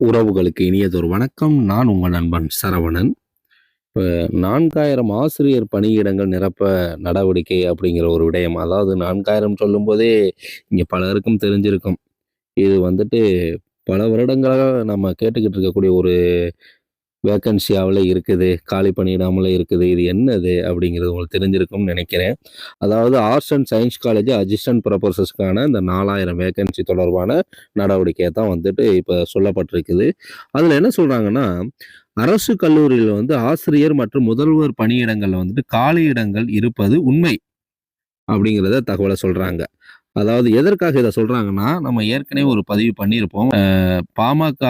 உறவுகளுக்கு இனியதொரு வணக்கம். நான் உங்கள் நண்பன் சரவணன். இப்போ நான்காயிரம் ஆசிரியர் பணியிடங்கள் நிரப்ப நடவடிக்கை அப்படிங்கிற ஒரு விடயம். அதாவது 4000 சொல்லும்போதே இங்கே பலருக்கும் தெரிஞ்சிருக்கும். இது வந்துட்டு பல வருடங்களாக நம்ம கேட்டுக்கிட்டு இருக்கக்கூடிய ஒரு வேக்கன்சியாவில் இருக்குது. காலி பணியிடாமலே இருக்குது. இது என்னது? அப்படிங்கிறது உங்களுக்கு தெரிஞ்சிருக்கும்னு நினைக்கிறேன் அதாவது arts and science college assistant ப்ரொஃபஸர்ஸ்க்கான இந்த 4000 வேக்கன்சி தொடர்பான நடவடிக்கையை தான் வந்துட்டு இப்போ சொல்லப்பட்டிருக்குது. அதில் என்ன சொல்கிறாங்கன்னா அரசு கல்லூரியில் வந்து ஆசிரியர் மற்றும் முதல்வர் பணியிடங்களில் வந்துட்டு காலி இடங்கள் இருப்பது உண்மை. அப்படிங்கிறத தகவலை சொல்கிறாங்க அதாவது எதற்காக இதை சொல்கிறாங்கன்னா நம்ம ஏற்கனவே ஒரு பதிவு பண்ணியிருப்போம். பாமக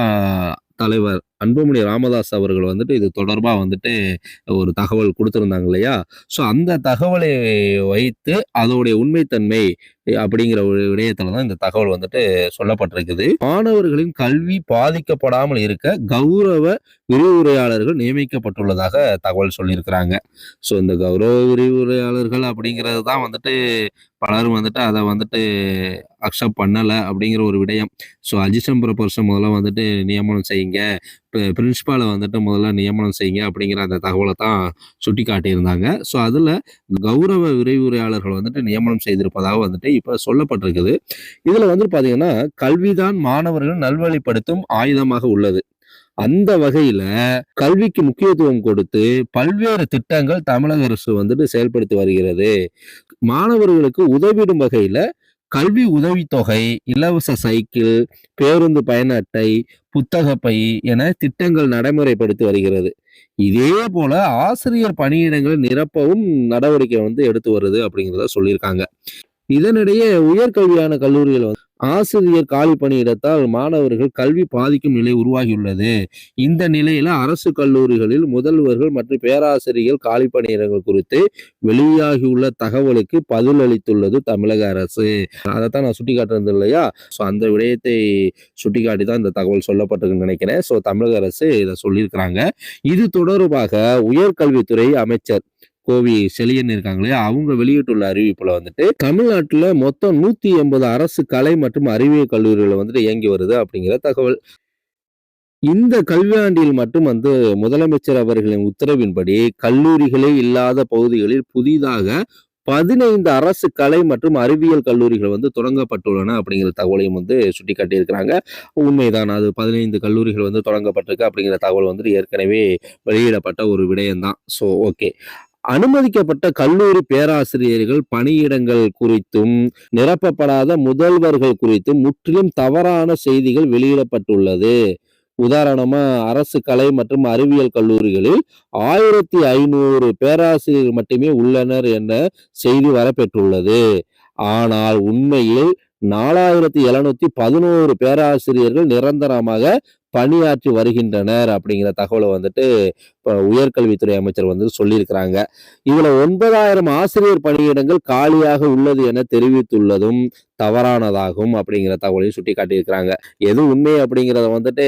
தலைவர் அன்புமணி ராமதாஸ் அவர்கள் வந்துட்டு இது தொடர்பாக வந்துட்டு ஒரு தகவல் கொடுத்துருந்தாங்க இல்லையா? ஸோ அந்த தகவலை வைத்து அதோடைய உண்மைத்தன்மை அப்படிங்கிற ஒரு விடயத்துல தான் இந்த தகவல் வந்துட்டு சொல்லப்பட்டிருக்குது. மாணவர்களின் கல்வி பாதிக்கப்படாமல் இருக்க கௌரவ விரிவுரையாளர்கள் நியமிக்கப்பட்டுள்ளதாக தகவல் சொல்லியிருக்கிறாங்க. ஸோ இந்த கௌரவ விரிவுரையாளர்கள் அப்படிங்கிறது தான் வந்துட்டு பலரும் வந்துட்டு அதை வந்துட்டு அக்செப்ட் பண்ணலை அப்படிங்கிற ஒரு விடயம். ஸோ அஜிசம்பர பர்சன் முதல்ல வந்துட்டு நியமனம் செய்யுங்க. பிரின்சிபாலை வந்துட்டு முதல்ல நியமனம் செய்யுங்க அப்படிங்கிற அந்த தகவலை தான் சுட்டிக்காட்டியிருந்தாங்க. ஸோ அதில் கௌரவ விரைவுரையாளர்கள் வந்துட்டு நியமனம் செய்திருப்பதாக வந்துட்டு இப்போ சொல்லப்பட்டிருக்குது. இதில் வந்து பார்த்தீங்கன்னா, கல்விதான் மாணவர்கள் நல்வழிப்படுத்தும் ஆயுதமாக உள்ளது. அந்த வகையில கல்விக்கு முக்கியத்துவம் கொடுத்து பல்வேறு திட்டங்கள் தமிழக அரசு வந்துட்டு செயல்படுத்தி வருகிறது. மாணவர்களுக்கு உதவிடும் வகையில கல்வி உதவித்தொகை, இலவச சைக்கிள், பேருந்து பயண அட்டை, புத்தக பை என திட்டங்கள் நடைமுறைப்படுத்தி வருகிறது. இதே போல ஆசிரியர் பணியிடங்களை நிரப்பவும் நடவடிக்கை வந்து எடுத்து வருது அப்படிங்கிறத சொல்லியிருக்காங்க. இதனிடையே உயர்கல்வியான கல்லூரிகள் வந்து ஆசிரியர் காலி பணியிடத்தால் மாணவர்கள் கல்வி பாதிக்கும் நிலை உருவாகியுள்ளது. இந்த நிலையில அரசு கல்லூரிகளில் முதல்வர்கள் மற்றும் பேராசிரியர்கள் காலி பணியிடங்கள் குறித்து வெளியாகியுள்ள தகவலுக்கு பதில் அளித்துள்ளது தமிழக அரசு. அதைத்தான் நான் சுட்டி காட்டுறது இல்லையா? ஸோ அந்த விடயத்தை சுட்டிக்காட்டி தான் இந்த தகவல் சொல்லப்பட்டிருக்குன்னு நினைக்கிறேன் ஸோ தமிழக அரசு இதை சொல்லியிருக்கிறாங்க. இது தொடர்பாக உயர்கல்வித்துறை அமைச்சர் கோவி செழியன் இருக்காங்க இல்லையா? அவங்க வெளியிட்டுள்ள அறிவிப்புல வந்துட்டு, தமிழ்நாட்டுல மொத்தம் 180 அரசு கலை மற்றும் அறிவியல் கல்லூரிகள் வந்துட்டு இயங்கி வருது அப்படிங்கிற தகவல். இந்த கல்வியாண்டில் மட்டும் வந்து முதலமைச்சர் அவர்களின் உத்தரவின்படி கல்லூரிகளே இல்லாத பகுதிகளில் புதிதாக 15 அரசு கலை மற்றும் அறிவியல் கல்லூரிகள் வந்து தொடங்கப்பட்டுள்ளன அப்படிங்கிற தகவலையும் வந்து சுட்டி காட்டியிருக்கிறாங்க உண்மைதான். அது 15 கல்லூரிகள் வந்து தொடங்கப்பட்டிருக்கு அப்படிங்கிற தகவல் வந்துட்டு ஏற்கனவே வெளியிடப்பட்ட ஒரு விடயம்தான் ஸோ ஓகே. அனுமதிக்கப்பட்ட கல்லூரி பேராசிரியர்கள் பணியிடங்கள் குறித்தும், நிரப்பப்படாத முதல்வர்கள் குறித்தும் முற்றிலும் தவறான செய்திகள் வெளியிடப்பட்டுள்ளது. உதாரணமா அரசு கலை மற்றும் அறிவியல் கல்லூரிகளில் 1500 பேராசிரியர்கள் மட்டுமே உள்ளனர் என்ற செய்தி வரப்பெற்றுள்ளது. ஆனால் உண்மையில் 4711 பேராசிரியர்கள் நிரந்தரமாக பணியாற்றி வருகின்றனர் அப்படிங்கிற தகவலை வந்துட்டு உயர்கல்வித்துறை அமைச்சர் வந்து சொல்லியிருக்கிறாங்க. இதுல 9000 ஆசிரியர் பணியிடங்கள் காலியாக உள்ளது என தெரிவித்துள்ளதும் தவறானதாகும் அப்படிங்கிற தகவலையும் சுட்டி காட்டியிருக்கிறாங்க எது உண்மை அப்படிங்கிறத வந்துட்டு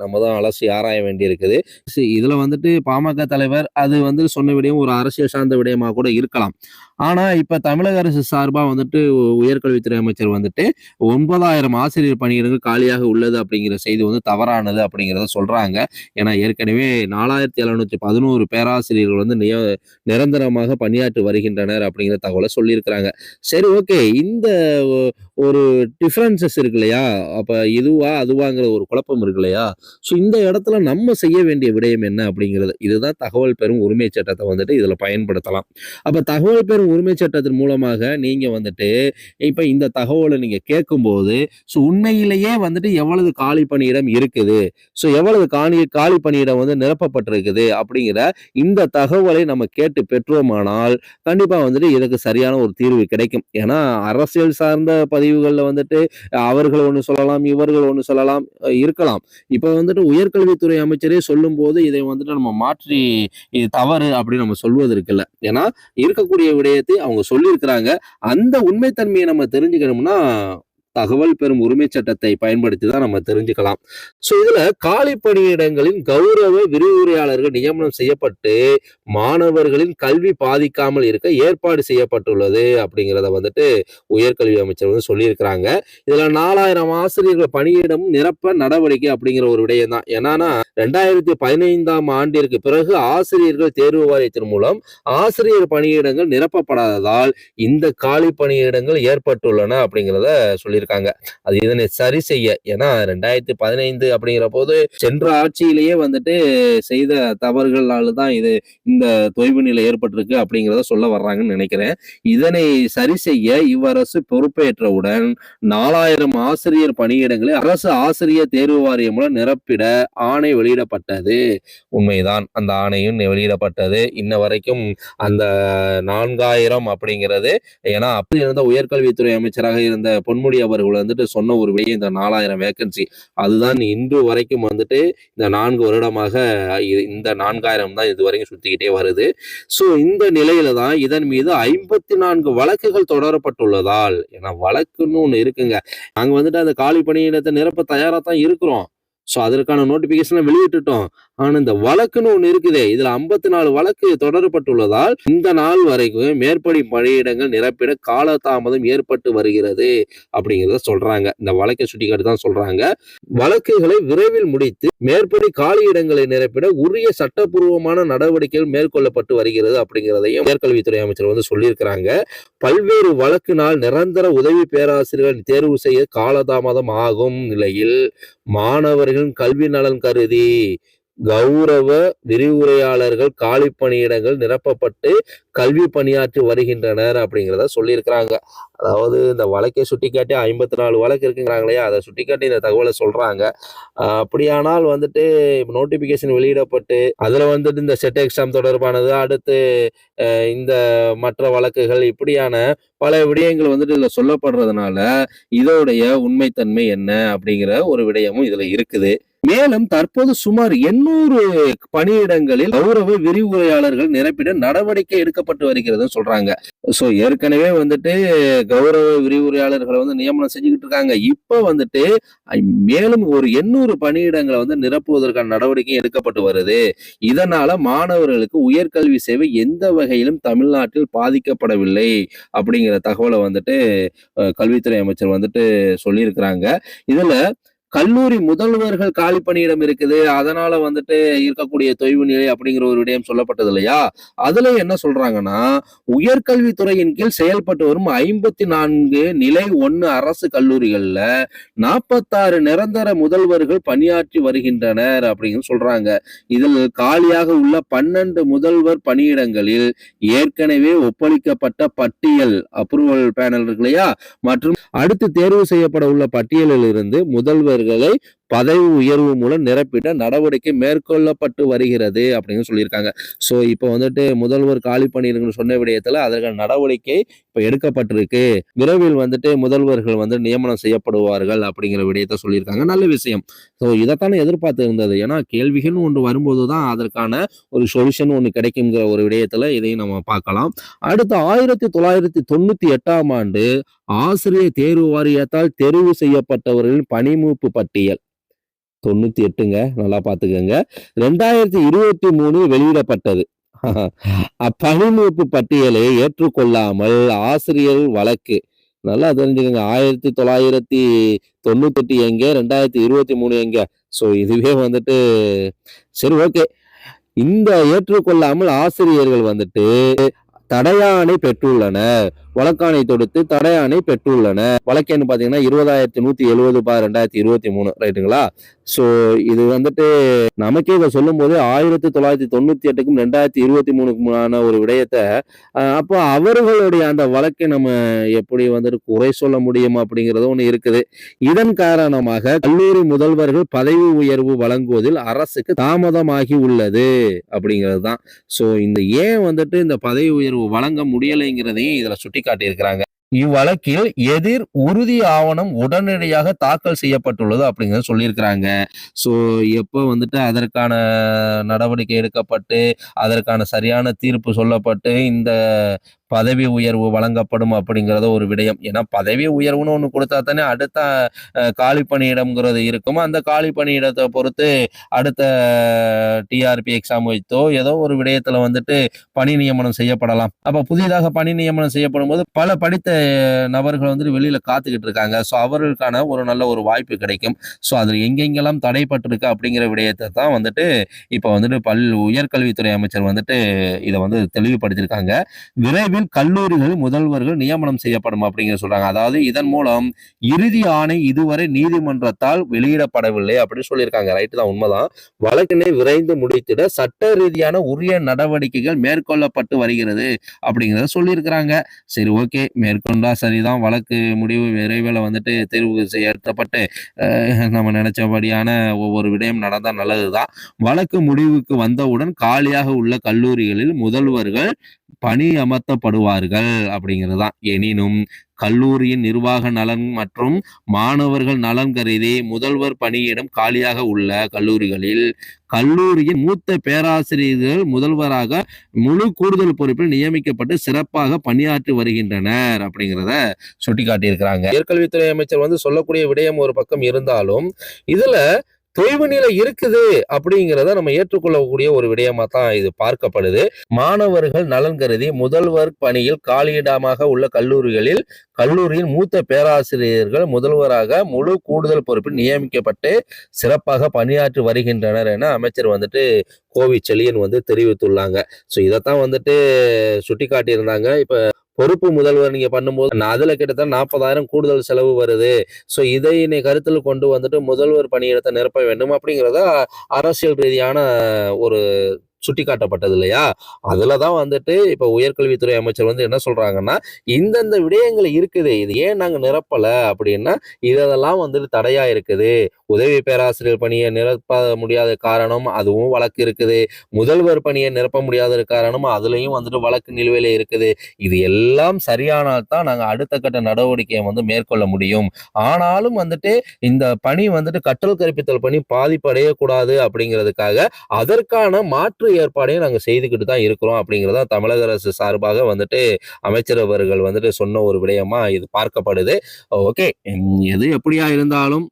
நம்ம தான் அலசி ஆராய வேண்டியிருக்குது. சி இதுல வந்துட்டு பாமக தலைவர் அது வந்து சொன்ன விடயம் ஒரு அரசியல் சார்ந்த விடயமா கூட இருக்கலாம். ஆனா இப்ப தமிழக அரசு சார்பாக வந்துட்டு உயர்கல்வித்துறை அமைச்சர் வந்துட்டு 9000 ஆசிரியர் பணியிடங்கள் காலியாக உள்ளது அப்படிங்கிற செய்தி வந்து தவறானது அப்படிங்கிறத சொல்றாங்க. ஏன்னா ஏற்கனவே நாலாயிரத்தி 4711 பேராசிரியர்கள் வந்து நிய நிரந்தரமாக பணியாற்றி வருகின்றனர் அப்படிங்கிற தகவலை சொல்லியிருக்கிறாங்க. சரி ஓகே. இந்த ஒரு டிஃப்ரென்சஸ் இருக்கு இல்லையா? அப்போ இதுவா? அதுவாங்கிற ஒரு குழப்பம் இருக்கு இல்லையா? ஸோ இந்த இடத்துல நம்ம செய்ய வேண்டிய விடயம் என்ன அப்படிங்கிறது. இதுதான் தகவல் பெறும் உரிமை சட்டத்தை வந்துட்டு இதில் பயன்படுத்தலாம். அப்போ தகவல் பெறும் உரிமை சட்டத்தின் மூலமாக நீங்கள் வந்துட்டு இப்போ இந்த தகவலை நீங்கள் கேட்கும்போது, ஸோ உண்மையிலேயே வந்துட்டு எவ்வளவு காலி பணியிடம் இருக்குது? ஸோ எவ்வளவு காணி காலி பணியிடம் வந்து நிரப்பப்பட்டிருக்குது? அப்படிங்கிற இந்த தகவலை நம்ம கேட்டு பெற்றோமானால், கண்டிப்பாக வந்துட்டு இதுக்கு சரியான ஒரு தீர்வு கிடைக்கும். ஏன்னா அரசியல் சார்ந்த பதிவுகளில் வந்துட்டு அவர்கள் ஒண்ணு சொல்லலாம், இவர்கள் ஒண்ணு சொல்லலாம் இருக்கலாம். இப்ப வந்துட்டு உயர்கல்வித்துறை அமைச்சரே சொல்லும்போது, இதை வந்துட்டு நம்ம மாற்றி இது தவறு அப்படின்னு நம்ம சொல்வதற்கு இல்ல. ஏன்னா இருக்கக்கூடிய விடயத்தை அவங்க சொல்லியிருக்கிறாங்க. அந்த உண்மை நம்ம தெரிஞ்சுக்கணும்னா, தகவல் பெறும் உரிமை சட்டத்தை பயன்படுத்தி தான் நம்ம தெரிஞ்சுக்கலாம். ஸோ இதுல காலி பணியிடங்களின் கௌரவ விரிவுரையாளர்கள் நியமனம் செய்யப்பட்டு மாணவர்களின் கல்வி பாதிக்காமல் இருக்க ஏற்பாடு செய்யப்பட்டுள்ளது அப்படிங்கிறத வந்துட்டு உயர்கல்வி அமைச்சர் வந்து சொல்லியிருக்கிறாங்க. இதுல நாலாயிரம் ஆசிரியர்கள் பணியிடம் நிரப்ப நடவடிக்கை அப்படிங்கிற ஒரு விடயம் தான். என்னன்னா ரெண்டாயிரத்தி பதினைந்தாம் ஆண்டிற்கு பிறகு ஆசிரியர்கள் தேர்வு வாரியத்தின் மூலம் ஆசிரியர் பணியிடங்கள் நிரப்பப்படாததால் இந்த காலி பணியிடங்கள் ஏற்பட்டுள்ளன அப்படிங்கிறத சொல்லியிருக்காங்க. அது இதனை சரி செய்ய. ஏன்னா ரெண்டாயிரத்தி பதினைந்து அப்படிங்கிற போது சென்ற ஆட்சியிலேயே வந்துட்டு செய்த தவறுகளால தான் இது இந்த தொய்வு நிலை ஏற்பட்டிருக்கு அப்படிங்கிறத சொல்ல வர்றாங்கன்னு நினைக்கிறேன். இதனை சரி செய்ய இவ்வரசு பொறுப்பேற்றவுடன் நாலாயிரம் ஆசிரியர் பணியிடங்களை அரசு ஆசிரியர் தேர்வு வாரியம் மூலம் நிரப்பிட ஆணை வெளியிடப்பட்டது. உண்மைதான். அந்த ஆணையும் வெளியிடப்பட்டது. இன்ன வரைக்கும் அந்த நான்காயிரம் அப்படிங்கிறது ஏன்னா அப்படி இருந்த உயர்கல்வித்துறை அமைச்சராக இருந்த பொன்முடி அவர்கள் வந்துட்டு சொன்ன ஒரு விடையே இந்த நாலாயிரம் வேகன்சி அதுதான் இன்று வரைக்கும் வந்துட்டு இந்த நான்கு வருடமாக இந்த நான்காயிரம் தான் இது வரைக்கும் சுத்திக்கிட்டே வருது. ஸோ இந்த நிலையில தான் இதன் மீது ஐம்பத்தி நான்கு வழக்குகள் தொடரப்பட்டுள்ளதால் ஏன்னா வழக்குன்னு ஒன்று இருக்குங்க. நாங்க வந்துட்டு அந்த காலி பணியிடத்தை நிரப்ப தயாராக தான் இருக்கிறோம். ஸோ அதற்கான நோட்டிபிகேஷன் வெளியிட்டுட்டோம். ஆனா இந்த வழக்குன்னு ஒண்ணு இருக்குதே. இதுல ஐம்பத்தி நாலு வழக்கு தொடரப்பட்டுள்ளதால் இந்த நாள் வரைக்கும் மேற்படி பணியிடங்கள் நிரப்பிட காலதாமதம் ஏற்பட்டு வருகிறது அப்படிங்கிறத சொல்றாங்க. இந்த வழக்கை சுட்டிக்காட்டி தான் சொல்றாங்க. வழக்குகளை விரைவில் முடித்து மேற்படி காலியிடங்களை நிரப்பிட உரிய சட்டப்பூர்வமான நடவடிக்கைகள் மேற்கொள்ளப்பட்டு வருகிறது அப்படிங்கிறதையும் உயர்கல்வித்துறை அமைச்சர் வந்து சொல்லியிருக்கிறாங்க. பல்வேறு வழக்கினால் நிரந்தர உதவி பேராசிரியர்கள் தேர்வு செய்ய காலதாமதம் ஆகும் நிலையில் மாணவர்களின் கல்வி நலன் கருதி கௌரவ விரிவுரையாளர்கள் காலி பணியிடங்கள் நிரப்பப்பட்டு கல்வி பணியாற்றி வருகின்றனர் அப்படிங்கிறத சொல்லியிருக்கிறாங்க. அதாவது இந்த வழக்கை சுட்டிக்காட்டி ஐம்பத்தி நாலு வழக்கு இருக்குங்கிறாங்களே அதை சுட்டிக்காட்டி இந்த தகவலை சொல்கிறாங்க அப்படியானால் வந்துட்டு நோட்டிஃபிகேஷன் வெளியிடப்பட்டு அதில் வந்துட்டு இந்த செட் எக்ஸாம் தொடர்பானது அடுத்து இந்த மற்ற வழக்குகள் இப்படியான பல விடயங்கள் வந்துட்டு இதில் சொல்லப்படுறதுனால இதோடைய உண்மைத்தன்மை என்ன அப்படிங்கிற ஒரு விடயமும் இதில் இருக்குது. மேலும் தற்போது சுமார் எண்ணூறு பணியிடங்களில் கௌரவ விரிவுரையாளர்கள் நிரப்பிட நடவடிக்கை எடுக்கப்பட்டு வருகிறது சொல்றாங்க. சோ ஏற்கனவே வந்துட்டு கௌரவ விரிவுரையாளர்களை வந்து நியமனம் செஞ்சுக்கிட்டு இருக்காங்க. இப்ப வந்துட்டு மேலும் ஒரு எண்ணூறு பணியிடங்களை வந்து நிரப்புவதற்கான நடவடிக்கை எடுக்கப்பட்டு வருது. இதனால மாணவர்களுக்கு உயர்கல்வி சேவை எந்த வகையிலும் தமிழ்நாட்டில் பாதிக்கப்படவில்லை அப்படிங்கிற தகவலை வந்துட்டு கல்வித்துறை அமைச்சர் வந்துட்டு சொல்லியிருக்கிறாங்க. இதுல கல்லூரி முதல்வர்கள் காலி பணியிடம் இருக்குது. அதனால வந்துட்டு இருக்கக்கூடிய தொய்வு நிலை அப்படிங்கிற ஒரு விடயம் சொல்லப்பட்டது இல்லையா? அதுல என்ன சொல்றாங்கன்னா உயர்கல்வித்துறையின் கீழ் செயல்பட்டு வரும் ஐம்பத்தி நான்கு நிலை ஒன்னு அரசு கல்லூரிகள்ல நாற்பத்தாறு நிரந்தர முதல்வர்கள் பணியாற்றி வருகின்றனர் அப்படின்னு சொல்றாங்க. இதில் காலியாக உள்ள பன்னெண்டு முதல்வர் பணியிடங்களில் ஏற்கனவே ஒப்பளிக்கப்பட்ட பட்டியல் அப்ரூவல் பேனல் இருக்கு இல்லையா? மற்றும் அடுத்து தேர்வு செய்யப்பட உள்ள பட்டியலில் இருந்து முதல்வர் அவர்களை பதவி உயர்வு மூலம் நிரப்பிட நடவடிக்கை மேற்கொள்ளப்பட்டு வருகிறது அப்படின்னு சொல்லியிருக்காங்க. ஸோ இப்போ வந்துட்டு முதல்வர் காலி பணியிடங்கள் சொன்ன விடயத்துல அதற்கான நடவடிக்கை இப்போ எடுக்கப்பட்டிருக்கு. விரைவில் வந்துட்டு முதல்வர்கள் வந்து நியமனம் செய்யப்படுவார்கள் அப்படிங்கிற விடயத்தை சொல்லியிருக்காங்க. நல்ல விஷயம். ஸோ இதைத்தானே எதிர்பார்த்து இருந்தது ஏன்னா கேள்விகள்னு ஒன்று வரும்போது தான் அதற்கான ஒரு சொல்யூஷன் ஒன்று கிடைக்குங்கிற ஒரு விடயத்துல இதையும் நம்ம பார்க்கலாம். அடுத்து ஆயிரத்தி தொள்ளாயிரத்தி தொண்ணூத்தி எட்டாம் ஆண்டு ஆசிரியர் தேர்வு வாரியத்தால் தெரிவு செய்யப்பட்டவர்களின் பணிமூப்பு பட்டியல். தொண்ணூற்றி எட்டுங்க. நல்லா பார்த்துக்கோங்க ரெண்டாயிரத்தி இருபத்தி மூணு வெளியிடப்பட்டது. அப்பணிமூப்பு பட்டியலை ஏற்றுக்கொள்ளாமல் ஆசிரியர் வழக்கு. நல்லா தெரிஞ்சுக்கோங்க. ஆயிரத்தி தொள்ளாயிரத்தி தொண்ணூத்தெட்டு எங்க ரெண்டாயிரத்தி இருபத்தி மூணு எங்க? ஸோ இதுவே வந்துட்டு சரி ஓகே இந்த ஏற்றுக்கொள்ளாமல் ஆசிரியர்கள் வந்துட்டு தடையாணை பெற்றுள்ளனர். வழக்காணை தொடுத்து தடையாணை பெற்றுள்ளன. வழக்கேன்னு பாத்தீங்கன்னா இருபதாயிரத்தி நூத்தி எழுபது பா ரெண்டாயிரத்தி இருபத்தி மூணு. ரைட்டுங்களா? ஸோ இது வந்துட்டு நமக்கே இதை சொல்லும் போது ஆயிரத்தி தொள்ளாயிரத்தி தொண்ணூத்தி எட்டுக்கும் ரெண்டாயிரத்தி இருபத்தி மூணுக்குமான ஒரு விடயத்தை அப்போ அவர்களுடைய அந்த வழக்கை நம்ம எப்படி வந்துட்டு குறை சொல்ல முடியும் அப்படிங்கிறது ஒன்று இருக்குது. இதன் காரணமாக கல்லூரி முதல்வர்கள் பதவி உயர்வு வழங்குவதில் அரசுக்கு தாமதமாகி உள்ளது அப்படிங்கிறது தான் ஸோ இந்த ஏன் வந்துட்டு இந்த பதவி உயர்வு வழங்க முடியலைங்கிறதையும் இதுல சுட்டி காட்டியிருக்கிறாங்க இவ்வழக்கில் எதிர் உறுதி ஆவணம் உடனடியாக தாக்கல் செய்யப்பட்டுள்ளது அப்படிங்கிறத சொல்லியிருக்கிறாங்க. ஸோ எப்போ வந்துட்டு அதற்கான நடவடிக்கை எடுக்கப்பட்டு அதற்கான சரியான தீர்ப்பு சொல்லப்பட்டு இந்த பதவி உயர்வு வழங்கப்படும் அப்படிங்கிறத ஒரு விடயம். ஏன்னா பதவி உயர்வுன்னு ஒன்று கொடுத்தா தானே அடுத்த காலி பணியிடம்ங்கிறது இருக்கும் அந்த காலி பணியிடத்தை பொறுத்து அடுத்த டிஆர்பி எக்ஸாம் வைத்தோ ஏதோ ஒரு விடயத்தில் வந்துட்டு பணி நியமனம் செய்யப்படலாம். அப்போ புதிதாக பணி நியமனம் செய்யப்படும் போது பல படித்த நபர்கள் வந்துட்டு வெளியில் காத்துக்கிட்டு இருக்காங்க. ஸோ அவர்களுக்கான ஒரு நல்ல ஒரு வாய்ப்பு கிடைக்கும். ஸோ அதில் எங்கெங்கெல்லாம் தடைப்பட்டிருக்கு அப்படிங்கிற விடயத்தை தான் வந்துட்டு இப்போ வந்துட்டு பல் உயர்கல்வித்துறை அமைச்சர் வந்துட்டு இதை வந்து தெளிவுபடுத்தியிருக்காங்க. விரைவில் கல்லூரிகள் முதல்வர்கள் நியமனம் செய்யப்படும் அப்படிங்கிற சொல்றாங்க. அதாவது இதன் மூலம் இறுதி ஆணை இதுவரை நீதிமன்றத்தால் வெளியிடப்படவில்லை அப்படின்னு சொல்லியிருக்காங்க. ரைட்டு தான் உண்மைதான். வழக்கினை விரைந்து முடித்திட சட்ட ரீதியான உரிய நடவடிக்கைகள் மேற்கொள்ளப்பட்டு வருகிறது அப்படிங்கிறத சொல்லியிருக்கிறாங்க. சரி ஓகே மேற்கொண்டா சரிதான். வழக்கு முடிவு விரைவில் வந்துட்டு தேர்வு செய்யப்பட்டு நம்ம நினைச்சபடியான ஒவ்வொரு விடயம் நடந்தால் நல்லதுதான். வழக்கு முடிவுக்கு வந்தவுடன் காலியாக உள்ள கல்லூரிகளில் முதல்வர்கள் பணி அமர்த்த அமர்த்தப்படுவார்கள் அப்படிங்கிறது தான் எனினும் கல்லூரியின் நிர்வாக நலன் மற்றும் மாணவர்கள் நலன் கருதி முதல்வர் பணியிடம் காலியாக உள்ள கல்லூரிகளில் கல்லூரியின் மூத்த பேராசிரியர்கள் முதல்வராக முழு கூடுதல் பொறுப்பில் நியமிக்கப்பட்டு சிறப்பாக பணியாற்றி வருகின்றனர் அப்படிங்கிறத சுட்டிக்காட்டியிருக்கிறாங்க. உயர்கல்வித்துறை அமைச்சர் வந்து சொல்லக்கூடிய விடயம் ஒரு பக்கம் இருந்தாலும் இதுல தொய்வு நிலை இருக்குது அப்படிங்கிறத நம்ம ஏற்றுக்கொள்ளக்கூடிய ஒரு விடயமா தான் இது பார்க்கப்படுது. மாணவர்கள் நலன் கருதி முதல்வர் பணியில் காலியிடமாக உள்ள கல்லூரிகளில் கல்லூரியின் மூத்த பேராசிரியர்கள் முதல்வராக முழு கூடுதல் பொறுப்பில் நியமிக்கப்பட்டு சிறப்பாக பணியாற்றி வருகின்றனர் என அமைச்சர் வந்துட்டு கோவி செழியன் வந்து தெரிவித்துள்ளாங்க. ஸோ இதைத்தான் வந்துட்டு சுட்டி காட்டியிருந்தாங்க இப்போ பொறுப்பு முதல்வர் நீங்க பண்ணும்போது நான் அதுல கிட்டத்தட்ட நாற்பதாயிரம் கூடுதல் செலவு வருது. ஸோ இதை நீ கருத்தில் கொண்டு வந்துட்டு முதல்வர் பணியிடத்தை நிரப்ப வேண்டும் அப்படிங்கிறத அரசியல் ரீதியான ஒரு சுட்டிக்காட்டப்பட்டது இல்லையா? அதுல தான் வந்துட்டு இப்ப உயர்கல்வித்துறை அமைச்சர் வந்து என்ன சொல்றாங்கன்னா இந்தந்த விடயங்கள் இருக்குது. இது ஏன் நாங்க நிரப்பல? அப்படின்னா இதெல்லாம் வந்துட்டு தடையா இருக்குது. உதவி பேராசிரியர் பணியை நிரப்ப முடியாத காரணம் அதுவும் வழக்கு இருக்குது. முதல்வர் பணியை நிரப்ப முடியாத காரணம் அதுலயும் வந்துட்டு வழக்கு நிலுவையில இருக்குது. இது எல்லாம் சரியானால் தான் நாங்கள் அடுத்த கட்ட நடவடிக்கையை வந்து மேற்கொள்ள முடியும். ஆனாலும் வந்துட்டு இந்த பணி வந்துட்டு கற்றல் கற்பித்தல் பணி பாதிப்படையக்கூடாது அப்படிங்கிறதுக்காக அதற்கான மாற்று ஏற்பாடையும் நாங்கள் செய்துக்கிட்டு தான் இருக்கிறோம் அப்படிங்கிறதா தமிழக அரசு சார்பாக வந்துட்டு அமைச்சர் அவர்கள் வந்துட்டு சொன்ன ஒரு விடயமா இது பார்க்கப்படுது. ஓகே எது எப்படியா இருந்தாலும்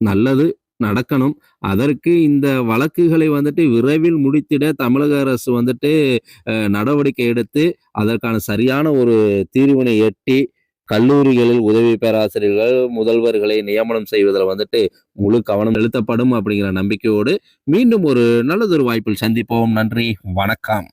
நல்லது நடக்கணும். அதற்கு இந்த வழக்குகளை வந்துட்டு விரைவில் முடித்திட தமிழக அரசு வந்துட்டு நடவடிக்கை எடுத்து அதற்கான சரியான ஒரு தீர்வினை எட்டி கல்லூரிகளில் உதவி பேராசிரியர்கள் முதல்வர்களை நியமனம் செய்வதில் வந்துட்டு முழு கவனம் செலுத்தப்படும் அப்படிங்கிற நம்பிக்கையோடு மீண்டும் ஒரு நல்லதொரு வாய்ப்பில் சந்திப்போம். நன்றி. வணக்கம்.